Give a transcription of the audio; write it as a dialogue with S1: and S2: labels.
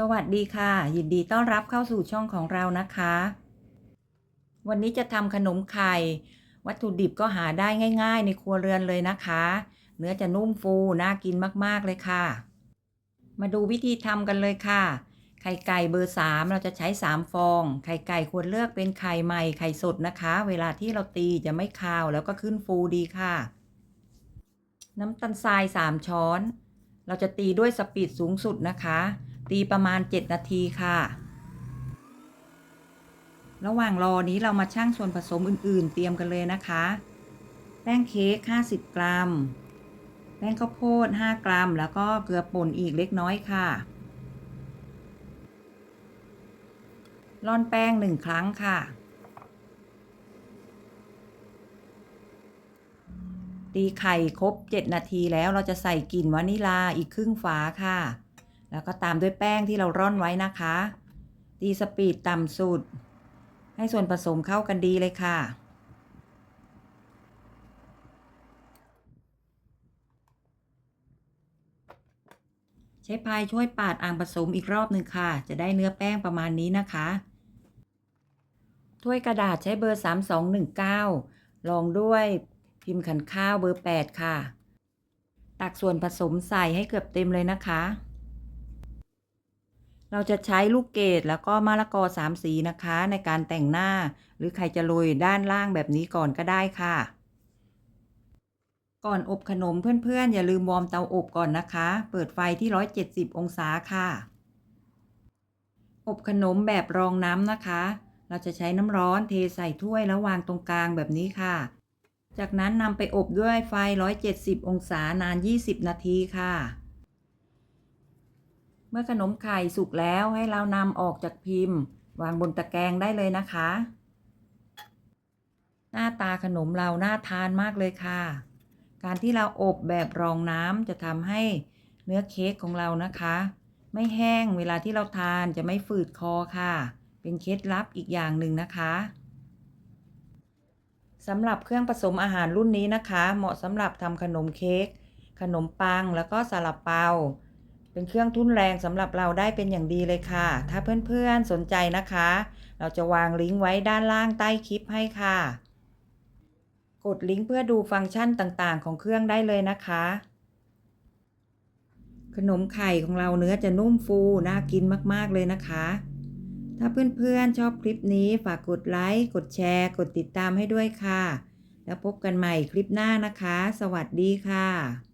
S1: สวัสดีค่ะ ยินดีต้อนรับเข้าสู่ช่องของเรานะคะ วันนี้จะทำขนมไข่ วัตถุดิบก็หาได้ง่ายๆ ในครัวเรือนเลยนะคะ เนื้อจะนุ่มฟูน่ากินมากๆเลยค่ะ มาดูวิธีทำกันเลยค่ะ ไข่ไก่เบอร์ 3 เราจะใช้ 3 ฟอง ไข่ไก่ควรเลือกเป็นไข่ใหม่ไข่สดนะคะ เวลาที่เราตีจะไม่คาวแล้วก็ขึ้นฟูดีค่ะ น้ำตาลทราย 3 ช้อน เราจะตีด้วยสปีดสูงสุดนะคะ ตีประมาณ 7 นาทีค่ะ ระหว่างรอนี้เรามาชั่งส่วนผสมอื่น ๆ เตรียมกันเลยนะคะ แป้งเค้ก 50 กรัม แป้งข้าวโพด 5 กรัม แล้วก็เกลือป่นอีกเล็กน้อยค่ะร่อนแป้ง1ครั้งค่ะ ตีไข่ครบ 7 นาทีแล้วเราจะใส่กลิ่นวานิลาอีกครึ่งฝาค่ะ แล้วก็ตามด้วยแป้งที่เราร่อนไว้นะคะ ตีสปีดต่ำสุด ให้ส่วนผสมเข้ากันดีเลยค่ะ ใช้พายช่วยปาดอ่างผสมอีกรอบหนึ่งค่ะ จะได้เนื้อแป้งประมาณนี้นะคะ ถ้วยกระดาษใช้เบอร์ 3219 ลองด้วยพิมพ์ขันข้าวเบอร์ 8 ค่ะ ตักส่วนผสมใส่ให้เกือบเต็มเลยนะคะ เราจะใช้ลูกเกดแล้วก็มะละกอสามสีนะคะในการแต่งหน้า หรือใครจะโรยด้านล่างแบบนี้ก่อนก็ได้ค่ะ ก่อนอบขนมเพื่อนๆ อย่าลืมวอร์มเตาอบก่อนนะคะ เปิดไฟที่ 170 องศาค่ะ อบขนมแบบรองน้ำนะคะ เราจะใช้น้ำร้อนเทใส่ถ้วยแล้ววางตรงกลางแบบนี้ค่ะ จากนั้นนำไปอบด้วยไฟ 170 องศานาน 20 นาทีค่ะ มื่อขนมไข่สุกแล้วให้เรานำออกจากพิมพ์ วางบนตะแกรงได้เลยนะคะ หน้าตาขนมเราน่าทานมากเลยค่ะ การที่เราอบแบบรองน้ำจะทำให้เนื้อเค้กของเรานะคะ ไม่แห้งเวลาที่เราทานจะไม่ฝืดคอค่ะ เป็นเคล็ดลับอีกอย่างหนึ่งนะคะสำหรับเครื่องผสมอาหารรุ่นนี้นะคะ เหมาะสำหรับทำขนมเค้กขนมปังแล้วก็ซาลาเปา เป็นเครื่องทุ่นแรงสำหรับเราได้เป็นอย่างดีเลยค่ะ ถ้าเพื่อนๆสนใจนะคะ เราจะวางลิงก์ไว้ด้านล่างใต้คลิปให้ค่ะ กดลิงก์เพื่อดูฟังก์ชันต่างๆ ของเครื่องได้เลยนะคะ ขนมไข่ของเราเนื้อจะนุ่มฟูน่ากินมากๆเลยนะคะ ถ้าเพื่อนๆชอบคลิปนี้ฝากกดไลค์กดแชร์ กดติดตามให้ด้วยค่ะ แล้วพบกันใหม่คลิปหน้านะคะ สวัสดีค่ะ